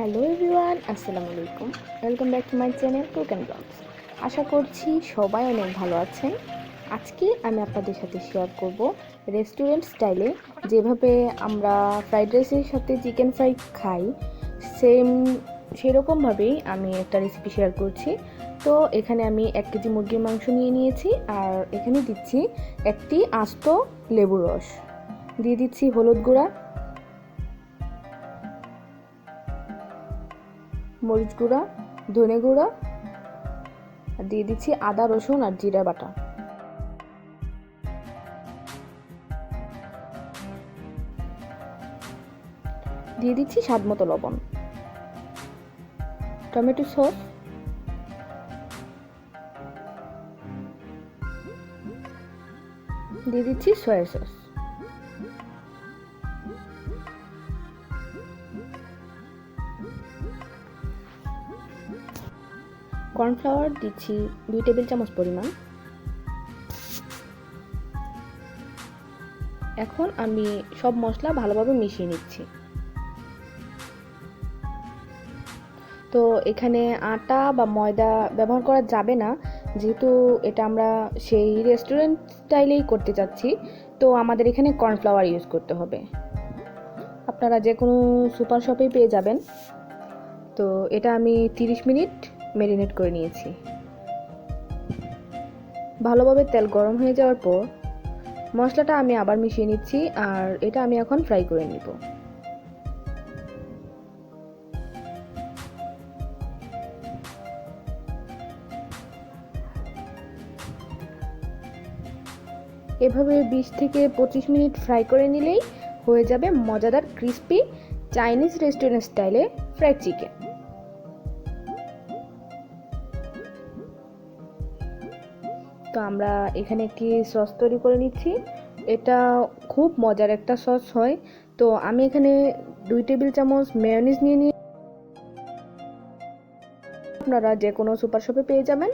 Hello everyone, আসসালামু আলাইকুম। Welcome back to my channel cook and blogs আশা করছি সবাই অনেক ভালো আছেন। আজকে আমি আপনাদের সাথে শেয়ার করব রেস্টুরেন্ট স্টাইলে যেভাবে আমরা ফ্রাইড রাইসের সাথে চিকেন ফ্রাই খাই সেম সেরকমভাবেই আমি একটা রেসিপি শেয়ার করছি। তো এখানে আমি এক কেজি মুরগির মাংস নিয়ে নিয়েছি আর এখানে দিচ্ছি একটি আস্ত লেবুর রস। দিয়ে দিচ্ছি হলুদ গুঁড়া মরিচ গুঁড়া, ধনে গুঁড়া, আর দিয়ে দিচ্ছি আদা, রসুন আর জিরা বাটা। দিয়ে দিচ্ছি স্বাদ মতো লবণ। Tomato sauce. দিয়ে দিচ্ছি সয়া সস। কর্নফ্লাওয়ার দিচ্ছি দুই টেবিল চামচ পরিমাণ। এখন আমি সব মশলা ভালোভাবে মিশিয়ে নিচ্ছি। তো এখানে আটা বা ময়দা ব্যবহার করা যাবে না, যেহেতু এটা আমরা সেই রেস্টুরেন্ট স্টাইলেই করতে চাচ্ছি, তো আমাদের এখানে কর্নফ্লাওয়ার ইউজ করতে হবে। আপনারা যে কোনো সুপার শপেই পেয়ে যাবেন। তো এটা আমি 30 মিনিট মেরিনেট করে নিয়েছি। ভালোভাবে তেল গরম হয়ে যাওয়ার পর, মশলাটা আমি আবার মিশিয়ে নিচ্ছি আর এটা আমি এখন ফ্রাই করে নিব। এভাবে বিশ থেকে পঁচিশ মিনিট ফ্রাই করে নিলেই হয়ে যাবে মজাদার ক্রিস্পি চাইনিজ রেস্টুরেন্ট স্টাইলে ফ্রাইড চিকেন তো আমরা এখানে একটি সস তৈরি করে নিচ্ছি। এটা খুব মজার একটা সস হয়। তো আমি এখানে দুই টেবিল চামচ মেয়নিজ নিয়ে নিয়ে আপনারা যে কোনো সুপার শপে পেয়ে যাবেন।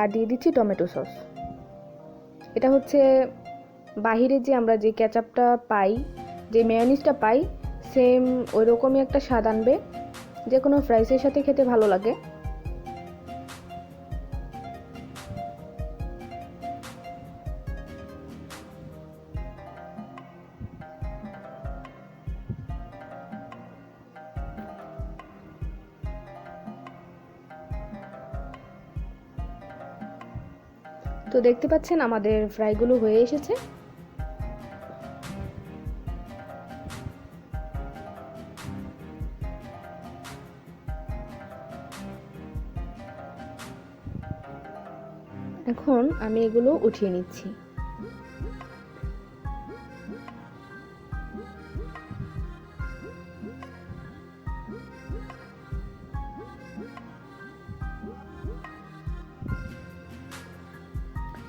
আর দিয়ে দিচ্ছি টমেটো সস এটা হচ্ছে বাহিরে যে আমরা যে ক্যাচাপটা পাই, যে মেয়নিজটা পাই সেম ওই রকমই একটা স্বাদ আনবে। যে কোনো ফ্রাইসের সাথে খেতে ভালো লাগে। তো দেখতে পাচ্ছেন আমাদের ফ্রাইগুলো হয়ে এসেছে। এখন আমি এগুলো উঠিয়ে নিচ্ছি।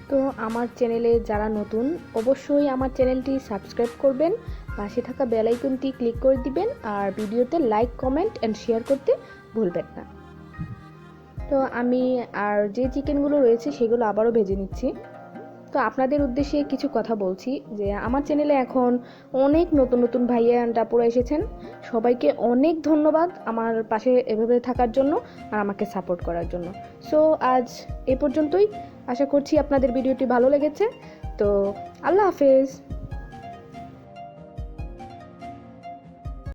তো আমার চ্যানেলে যারা নতুন, অবশ্যই আমার চ্যানেলটি সাবস্ক্রাইব করবেন, পাশে থাকা বেল আইকনটি ক্লিক করে দিবেন, আর ভিডিওতে লাইক, কমেন্ট অ্যান্ড শেয়ার করতে ভুলবেন না। তো আমি আর যে চিকেনগুলো রয়েছে সেগুলো আবারও ভেজে নিচ্ছি। তো আপনাদের উদ্দেশ্যে কিছু কথা বলছি, যে আমার চ্যানেলে এখন অনেক নতুন নতুন ভাইয়া ডাপুরা এসেছেন। সবাইকে অনেক ধন্যবাদ আমার পাশে এভাবে থাকার জন্য আর আমাকে সাপোর্ট করার জন্য। সো আজ এ পর্যন্তই। আশা করছি আপনাদের ভিডিওটি ভালো লেগেছে। তো আল্লাহ হাফেজ।